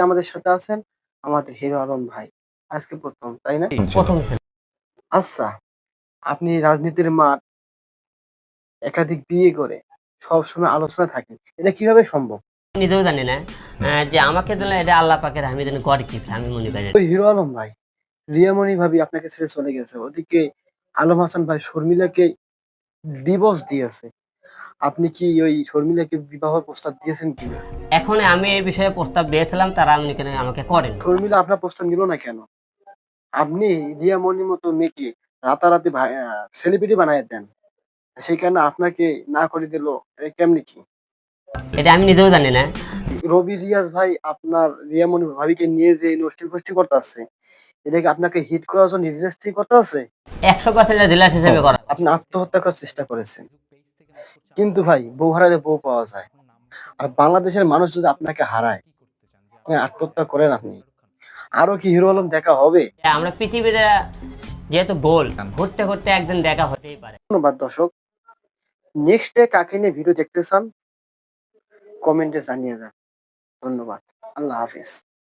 আমাদের সাথে আছেন আমাদের হিরো আলম ভাই। আজকে প্রথম তাই না? প্রথম আচ্ছা আপনি রাজনীতির মাঠ একাধিক বিয়ে করে সব সময় আলোচনা থাকেন এটা কীভাবে সম্ভব? নিজেও জানি না যে আমাকে দিলে এটা আল্লাহ পাকের আমি জানি গড গিফট আমি মনে করি ওই হিরো আলম ভাই রিয়ামণি ভাবি আপনাকে ছেড়ে চলে গেছে ওদিকে আলম হাসান ভাই শর্মিলাকে ডিভোর্স দিয়েছে। আপনি কি ওই শর্মিলাকে বিবাহ প্রস্তাব দিয়েছেন কিনা? এখন আমি এই বিষয়ে প্রস্তাব দিয়েছিলাম তারা আমি কেন আমাকে করেন। শর্মিলা আপনার প্রস্তাব নিল না কেন? আপনি রিয়ামণির মতো মেয়েকে রাতারাতি সেলিব্রিটি বানায় দেন। সেই কারণে আপনাকে না করে দিল কেমনি কি? এটা আমি নিজেও জানি না। রবি রিয়াজ ভাই আপনার রিয়া রিয়ামণি ভাবিকে নিয়ে যে নষ্টি ফষ্টি করতে আছে এটাকে আপনাকে হিট করার জন্য রেজিস্ট্রি করতে আছে? একশো পার্সেন্ট জেলাস হিসেবে করা। আপনি আত্মহত্যা করার চেষ্টা করেছেন। কিন্তু ভাই বউ হারালে বউ পাওয়া যায়। আর বাংলাদেশের মানুষ যদি আপনাকে হারায় আত্মহত্যা করেন আপনি। আরও কি হিরো আলম দেখা হবে? আমরা পৃথিবীতে যেহেতু গোল ঘুরতে ঘুরতে একদিন দেখা হতেই পারে। ধন্যবাদ দর্শক। নেক্সট ডে কাকে নিয়ে ভিডিও দেখতে চান? কমেন্টে জানিয়ে যান। ধন্যবাদ। আল্লাহ হাফিজ।